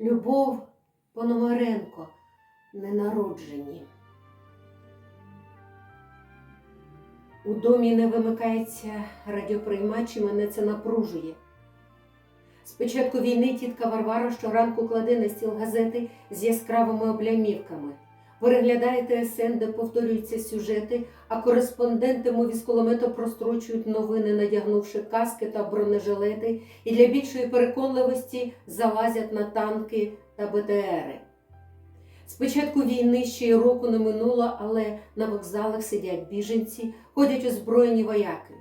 Любов Пономаренко, ненароджені. У домі не вимикається радіоприймач і мене це напружує. З початку війни тітка Варвара щоранку кладе на стіл газети з яскравими облямівками. Переглядає ТСН, де повторюються сюжети, а кореспонденти мові з кулемету прострочують новини, надягнувши каски та бронежилети, і для більшої переконливості залазять на танки та БТРи. З початку війни ще й року не минуло, але на вокзалах сидять біженці, ходять озброєні вояки.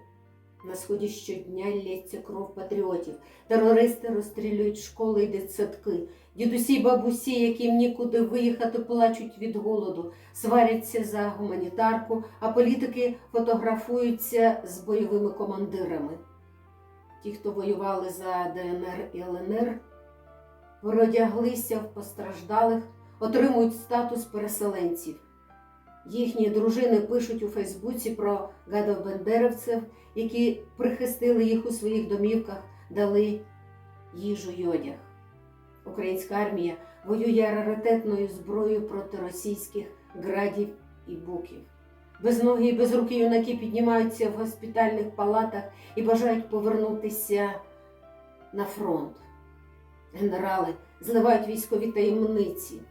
На сході щодня лється кров патріотів. Терористи розстрілюють школи і дитсадки. Дідусі й бабусі, яким нікуди виїхати, плачуть від голоду, сваряться за гуманітарку, а політики фотографуються з бойовими командирами. Ті, хто воювали за ДНР і ЛНР, переодяглися в постраждалих, отримують статус переселенців. Їхні дружини пишуть у Фейсбуці про гадобендерівців, які прихистили їх у своїх домівках, дали їжу й одяг. Українська армія воює раритетною зброєю проти російських градів і буків. Безногі і безрукі юнаки піднімаються в госпітальних палатах і бажають повернутися на фронт. Генерали зливають військові таємниці.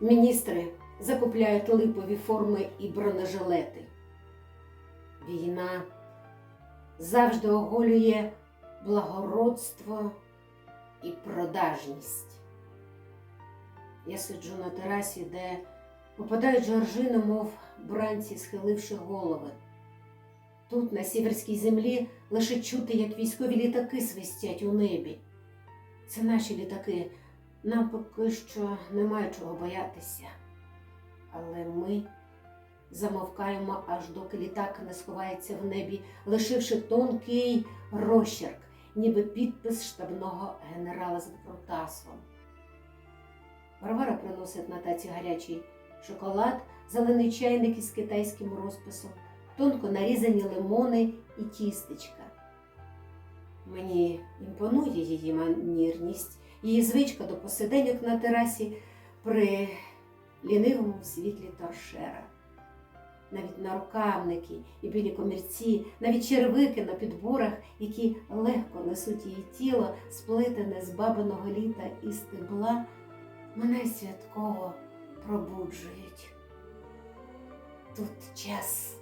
Міністри закупляють липові форми і бронежилети. Війна завжди оголює благородство і продажність. Я сиджу на терасі, де попадають жоржини, мов бранці, схиливши голови. Тут, на сіверській землі, лише чути, як військові літаки свистять у небі. Це наші літаки. Нам поки що немає чого боятися. Але ми замовкаємо, аж доки літак не сховається в небі, лишивши тонкий розчерк, ніби підпис штабного генерала з Протасом. Варвара приносить на таці гарячий шоколад, зелений чайник із китайським розписом, тонко нарізані лимони і тістечка. Мені імпонує її манірність, її звичка до посиденьок на терасі при лінивому світлі торшера. Навіть нарукавники і білі комірці, навіть черевики на підборах, які легко несуть її тіло, сплетене з бабиного літа і стебла, мене святково пробуджують. Тут час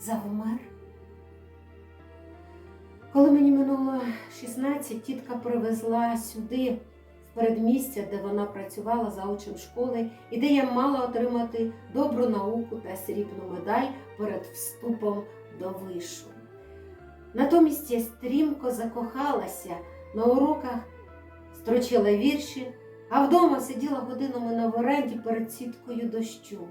завмер. Коли мені минуло 16, тітка привезла сюди, передмістя, де вона працювала заучем школи, і де я мала отримати добру науку та срібну медаль перед вступом до вишу. Натомість я стрімко закохалася на уроках, строчила вірші, а вдома сиділа годинами на веранді перед сіткою дощу.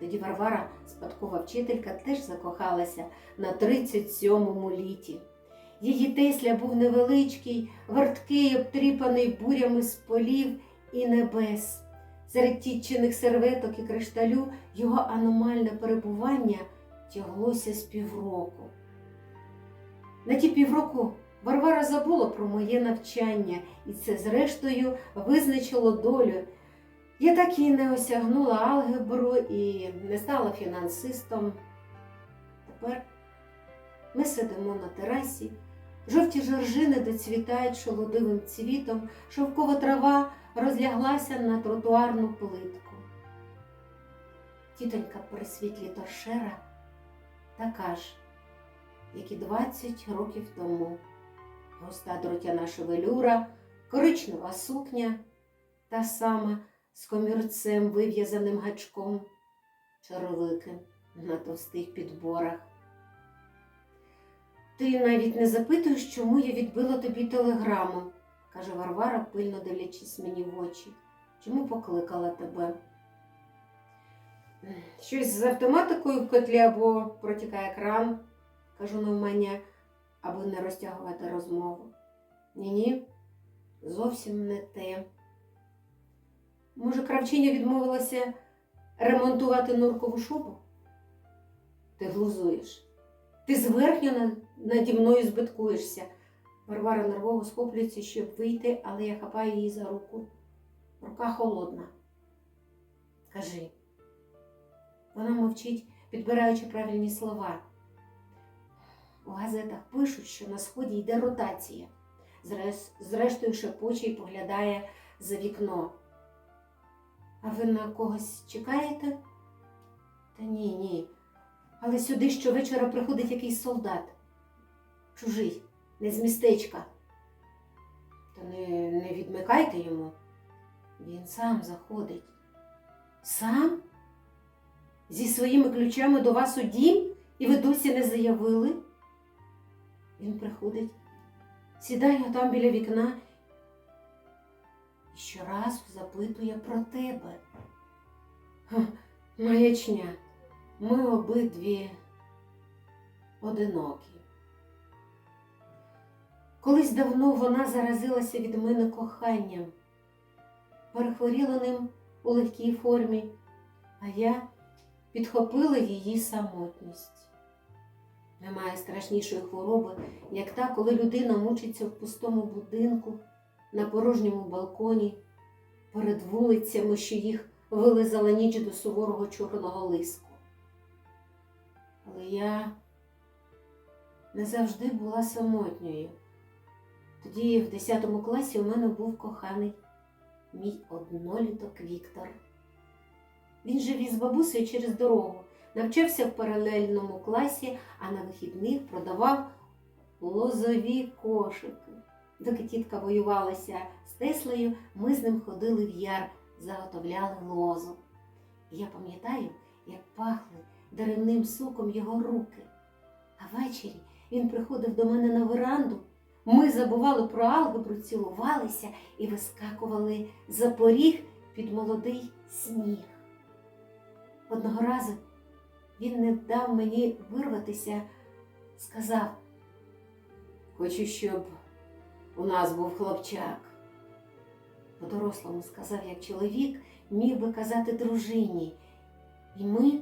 Тоді Варвара, спадкова вчителька, теж закохалася на 37-му літі. Її Тесля був невеличкий, верткий, обтріпаний бурями з полів і небес. Серед тітчиних серветок і кришталю його аномальне перебування тяглося з півроку. На ті півроку Варвара забула про моє навчання, і це, зрештою, визначило долю. Я так і не осягнула алгебру і не стала фінансистом. Тепер ми сидимо на терасі, жовті жоржини доцвітають шолодивим цвітом, шовкова трава розляглася на тротуарну плитку. Тітонька при світлі торшера така ж, як і 20 років тому. Густа дротяна шевелюра, коричнева сукня, та сама з комірцем, вив'язаним гачком, черевики на товстих підборах. Ти навіть не запитуєш, чому я відбила тобі телеграму, каже Варвара, пильно дивлячись мені в очі. Чому покликала тебе? Щось з автоматикою в котлі або протікає кран, кажу навмання, аби не розтягувати розмову. Ні-ні, зовсім не те. Може, кравчиня відмовилася ремонтувати нуркову шубу? Ти глузуєш. Ти зверхньо наді мною збиткуєшся. Варвара нервово схоплюється, щоб вийти, але я хапаю її за руку. Рука холодна. Кажи. Вона мовчить, підбираючи правильні слова. У газетах пишуть, що на сході йде ротація. Зрештою, шепоче і поглядає за вікно. А ви на когось чекаєте? Та ні, ні. Але сюди щовечора приходить якийсь солдат. Чужий, не з містечка. Та не, не відмикайте йому. Він сам заходить. Сам? Зі своїми ключами до вас у дім, і ви досі не заявили? Він приходить, сідає там біля вікна і щоразу запитує про тебе. Маячня, ми обидві одинокі. Колись давно вона заразилася від мене коханням, перехворіла ним у легкій формі, а я підхопила її самотність. Немає страшнішої хвороби, як та, коли людина мучиться в пустому будинку, на порожньому балконі, перед вулицями, що їх вилизала ніч до суворого чорного лиску. Але я не завжди була самотньою. Тоді в 10 класі у мене був коханий мій одноліток Віктор. Він жив із бабусею через дорогу, навчався в паралельному класі, а на вихідних продавав лозові кошики. Доки тітка воювалася з Теслею, ми з ним ходили в яр, заготовляли лозу. І я пам'ятаю, як пахли деревним соком його руки. А ввечері він приходив до мене на веранду. Ми забували про алгебру, цілувалися і вискакували за поріг під молодий сніг. Одного разу він не дав мені вирватися, сказав, хочу, щоб у нас був хлопчак. По-дорослому сказав, як чоловік міг би казати дружині. І ми,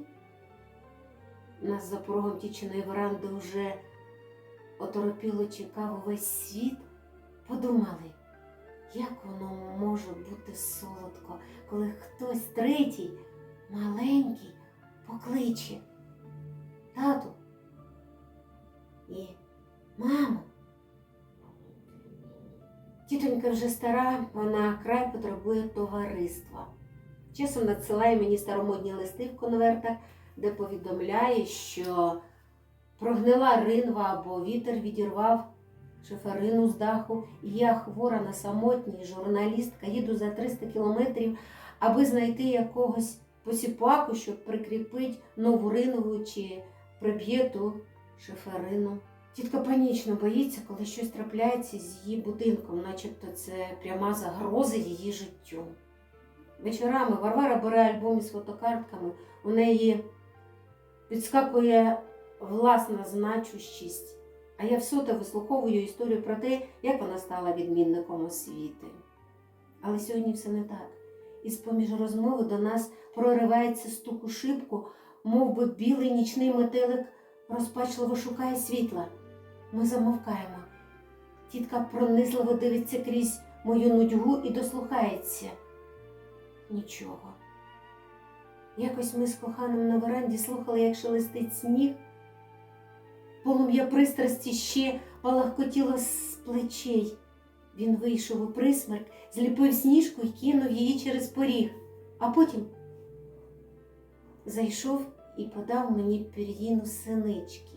нас за порогом тіченої веранди вже оторопіло чекав увесь світ, подумали, як воно може бути солодко, коли хтось третій, маленький, покличе тату і маму. Тітонька вже стара, вона край потребує товариства. Часом надсилає мені старомодні листи в конвертах, де повідомляє, що прогнила ринва або вітер відірвав шиферину з даху, і я хвора на самотній журналістка, їду за 300 кілометрів, аби знайти якогось посіпаку, щоб прикріпити нову ринву чи приб'є ту шиферину. Тітка панічно боїться, коли щось трапляється з її будинком, начебто це пряма загроза її життю. Вечорами Варвара бере альбом із фотокартками, у неї підскакує власна значущість, а я всоте вислуховую історію про те, як вона стала відмінником освіти. Але сьогодні все не так. І з-поміж розмови до нас проривається стук у шибку, мов би білий нічний метелик розпачливо шукає світла. Ми замовкаємо. Тітка пронизливо дивиться крізь мою нудьгу і дослухається. Нічого. Якось ми з коханим на веранді слухали, як шелестить сніг. Полум'я пристрасті ще палахкотіло з плечей. Він вийшов у присмерк, зліпив сніжку і кинув її через поріг, а потім зайшов і подав мені пір'їну синички.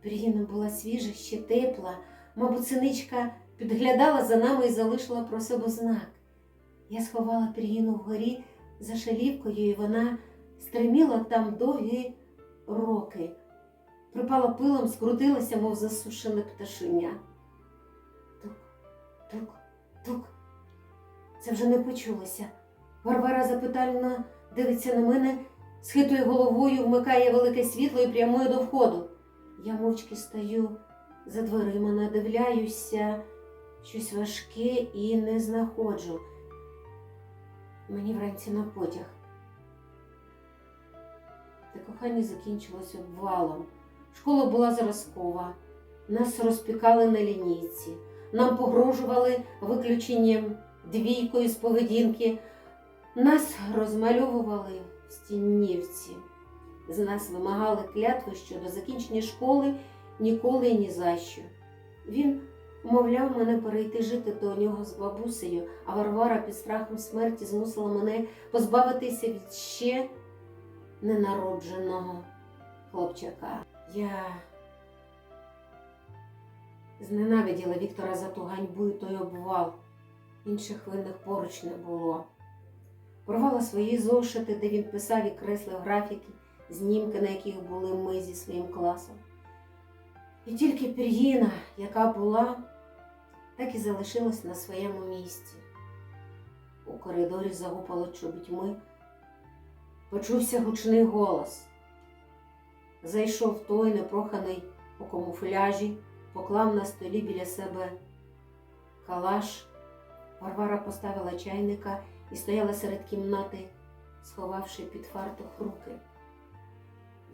Пір'їна була свіжа, ще тепла, мабуть, синичка підглядала за нами і залишила про себе знак. Я сховала пір'їну вгорі за шалівкою, і вона стриміла там довгі роки. Припала пилом, скрутилася, мов засушене пташеня. Тук, тук, тук. Це вже не почулося. Варвара запитально дивиться на мене, схитує головою, вмикає велике світло і прямує до входу. Я мовчки стою за дверима, надивляюся щось важке і не знаходжу. Мені вранці на потяг. Те кохання закінчилось обвалом. Школа була зразкова. Нас розпікали на лінійці, нам погрожували виключенням двійкою з поведінки, нас розмальовували в стіннівці. З нас вимагали клятви, що до закінчення школи ніколи і ні за що. Він умовляв мене перейти жити до нього з бабусею, а Варвара під страхом смерті змусила мене позбавитися від ще ненародженого хлопчака. Я зненавиділа Віктора за ту ганьбу і той обвал. Інших винних поруч не було. Порвала свої зошити, де він писав і креслив графіки, знімки, на яких були ми зі своїм класом. І тільки пір'їна, яка була, так і залишилась на своєму місці. У коридорі загупало чобітьми, почувся гучний голос. Зайшов той непроханий у камуфляжі, поклав на столі біля себе калаш. Варвара поставила чайника і стояла серед кімнати, сховавши під фартух руки.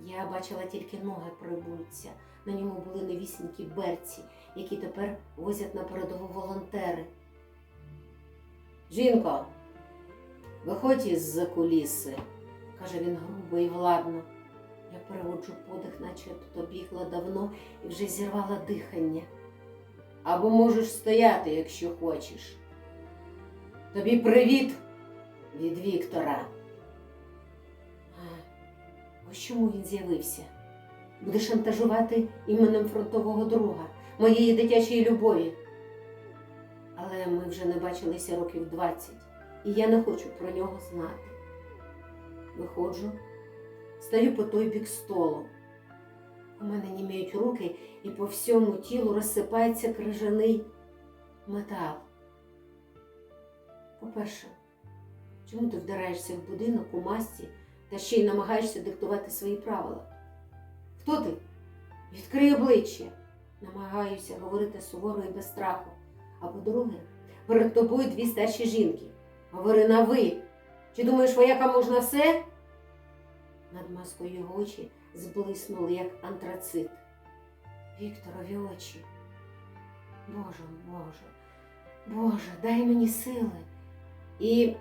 Я бачила тільки ноги прибульця. На ньому були новісінькі берці, які тепер возять на передову волонтери. Жінко, виходь із-за куліси, каже він грубо і владно. Я переводжу подих, наче бігла давно і вже зірвала дихання. Або можеш стояти, якщо хочеш. Тобі привіт від Віктора. Ось чому він з'явився? Буде шантажувати іменем фронтового друга, моєї дитячої любові. Але ми вже не бачилися років 20, і я не хочу про нього знати. Виходжу, стаю по той бік столу. У мене німіють руки, і по всьому тілу розсипається крижаний метал. По-перше, чому ти вдираєшся в будинок у масці та ще й намагаєшся диктувати свої правила? Хто ти? Відкрий обличчя. Намагаюся говорити суворо і без страху. А по-друге, перед тобою дві старші жінки. Говори на ви. Чи думаєш, вояка можна все? Над маскою очі зблиснули, як антрацит. Вікторові очі. Боже, Боже, Боже, дай мені сили. І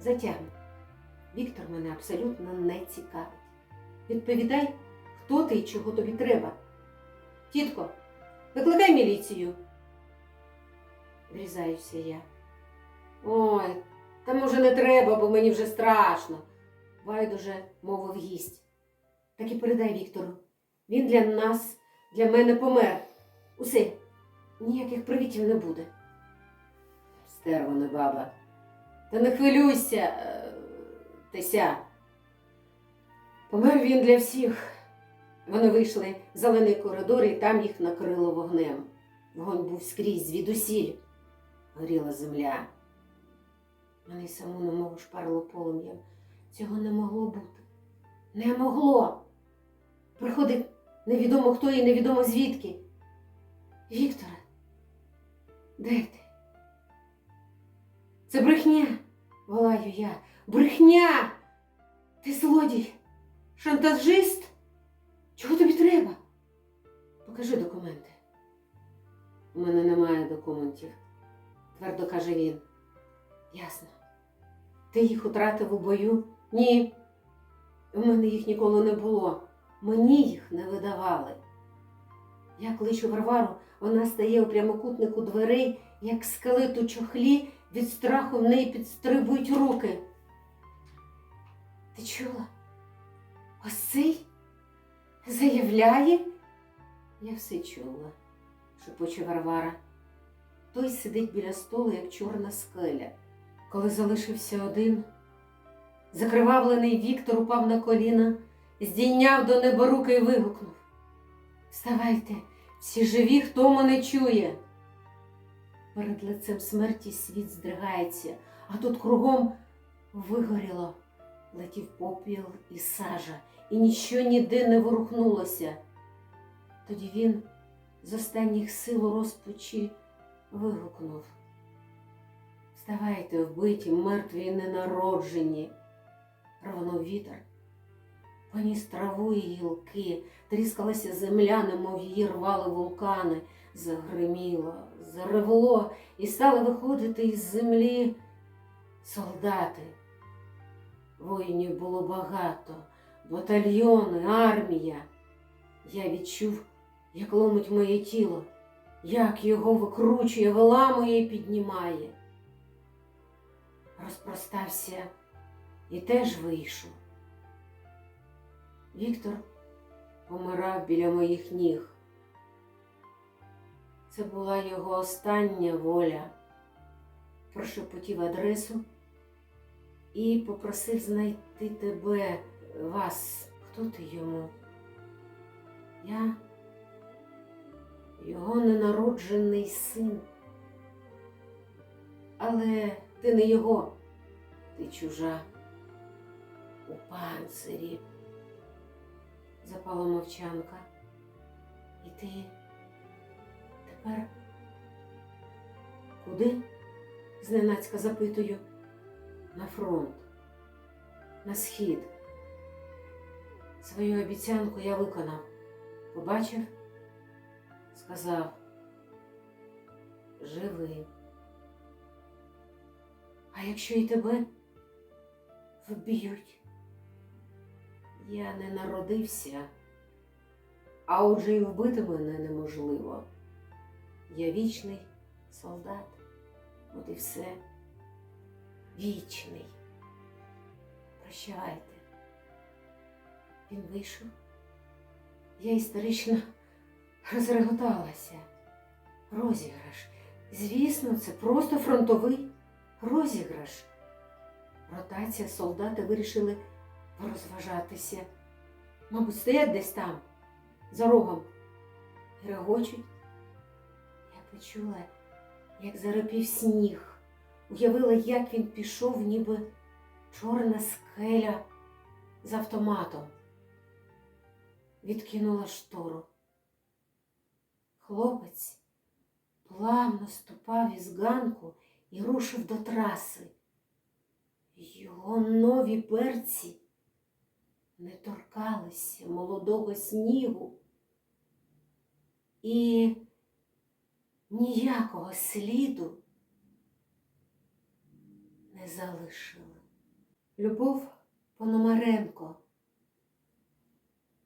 затягни. Віктор мене абсолютно не цікавить. Відповідай, хто ти і чого тобі треба. Тітко, викликай міліцію. Врізаюся я. Ой, та може не треба, бо мені вже страшно. Байдуже мовив гість. Так і передай Віктору. Він для нас, для мене помер. Усе, ніяких привітів не буде. Стерво не баба. Та не хвилюйся, е, Теся. Помер він для всіх. Вони вийшли в зелений коридор, і там їх накрило вогнем. Вогонь був скрізь, звідусіль. Горіла земля. Мене й саму немов шпарило полум'ям. Цього не могло бути. Не могло. Приходить невідомо хто і невідомо звідки. Вікторе, де ти? Це брехня, волаю я. Брехня! Ти злодій, шантажист? Чого тобі треба? Покажи документи. У мене немає документів, твердо каже він. Ясно. Ти їх втратив у бою? Ні. У мене їх ніколи не було. Мені їх не видавали. Я кличу Варвару, вона стає у прямокутнику дверей, як скелет у чохлі, від страху в неї підстрибують руки. Ти чула? Ось цей заявляє? Я все чула, шепоче Варвара. Той сидить біля столу, як чорна скеля. Коли залишився один, закривавлений Віктор упав на коліна, здійняв до неба руки і вигукнув. Вставайте, всі живі, хто мене чує. Перед лицем смерті світ здригається, а тут кругом вигоріло, летів попіл і сажа, і ніщо ніде не ворухнулося. Тоді він з останніх сил у розпачі вигукнув. Вставайте, вбиті, мертві і ненароджені. Рвонув вітер. поніс траву і гілки, тріскалася земля, немов її рвали вулкани, загриміло, заревло, і стали виходити із землі солдати. Воїнів було багато, батальйони, армія. Я відчув, як ломить моє тіло, як його викручує, виламує і піднімає. Розпростався і теж вийшов. Віктор помирав біля моїх ніг. Це була його остання воля. Прошепотів адресу і попросив знайти тебе, вас. Хто ти йому? Я його ненароджений син. Але ти не його, ти чужа панцирі. Запала мовчанка. І ти тепер куди? зненацька запитую. На фронт, на схід. Свою обіцянку я виконав. Побачив, сказав, живи. А якщо і тебе вб'ють? Я не народився, а отже і вбити мене неможливо. Я вічний солдат, от і все. Вічний. Прощавайте. Він вийшов. Я історично розреготалася. Розіграш. Звісно, це просто фронтовий розіграш. Ротація солдати вирішили порозважатися. Мабуть, стоять десь там, за рогом, і регочуть. Я почула, як зарипів сніг, уявила, як він пішов, ніби чорна скеля з автоматом. Відкинула штору. Хлопець плавно ступав із ганку і рушив до траси. Його нові перці не торкалися молодого снігу і ніякого сліду не залишили. Любов Пономаренко.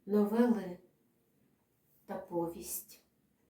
Новели та повість.